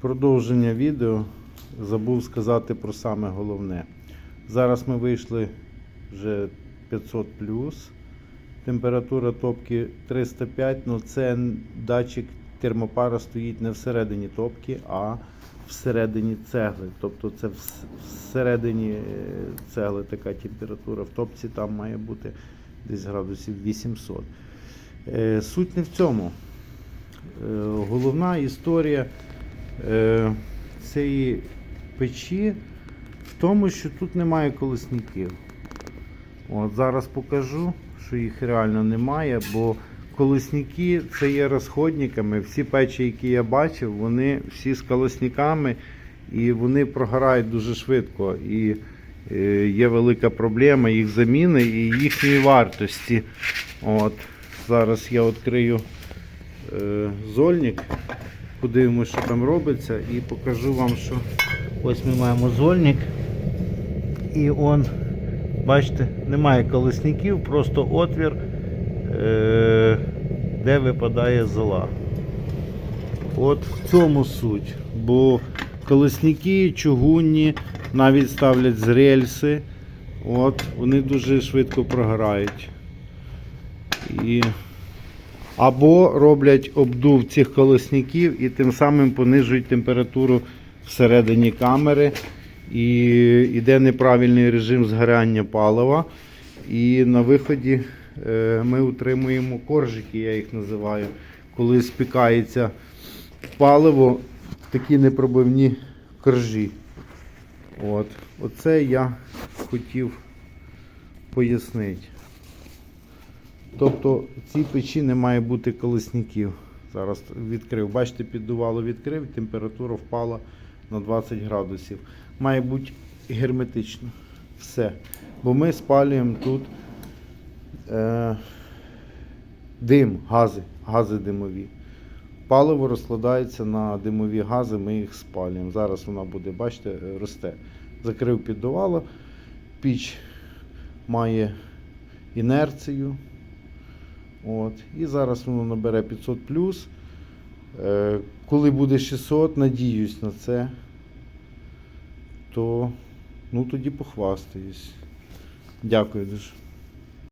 Продовження відео забув сказати про саме головне. Зараз ми вийшли вже 500 Температура топки 305, але це датчик термопара стоїть не всередині топки, а всередині цегли. Тобто це всередині е, цегли така температура. В топці там має бути десь градусів 800. Е, Суть не в цьому. Е, Головна історія е, цієї печі в тому, що тут немає колесників. От зараз покажу, що їх реально немає, бо колесники це є розходниками. Всі печі, які я бачив, вони всі з колесниками і вони прогорають дуже швидко. І е, є велика проблема їх заміни і їхньої вартості. От, зараз я відкрию е, зольник, подивимося, що там робиться, і покажу вам, що ось ми маємо зольник. І он, бачите, немає колесників, просто отвір, е, де випадає зола. От в цьому суть. Бо колесники чугунні, навіть ставлять з рельси. От, вони дуже швидко прогорають. І... Або роблять обдув цих колесників і тим самим понижують температуру всередині камери. І йде неправильний режим згоряння палива. І на виході е, ми утримуємо коржики, я їх називаю, коли спікається паливо такі непробивні коржі. От. Оце я хотів пояснити. Тобто в цій печі не має бути колесників. Зараз відкрив. Бачите, піддувало відкрив, температура впала на 20 градусів. Має бути герметично. Все. Бо ми спалюємо тут е, дим, гази, гази димові. Паливо розкладається на димові гази, ми їх спалюємо. Зараз вона буде, бачите, росте. Закрив піддувало, піч має інерцію. От. І зараз воно набере 500 Е, Коли буде 600, надіюсь на це, то ну, тоді похвастаюсь. Дякую дуже.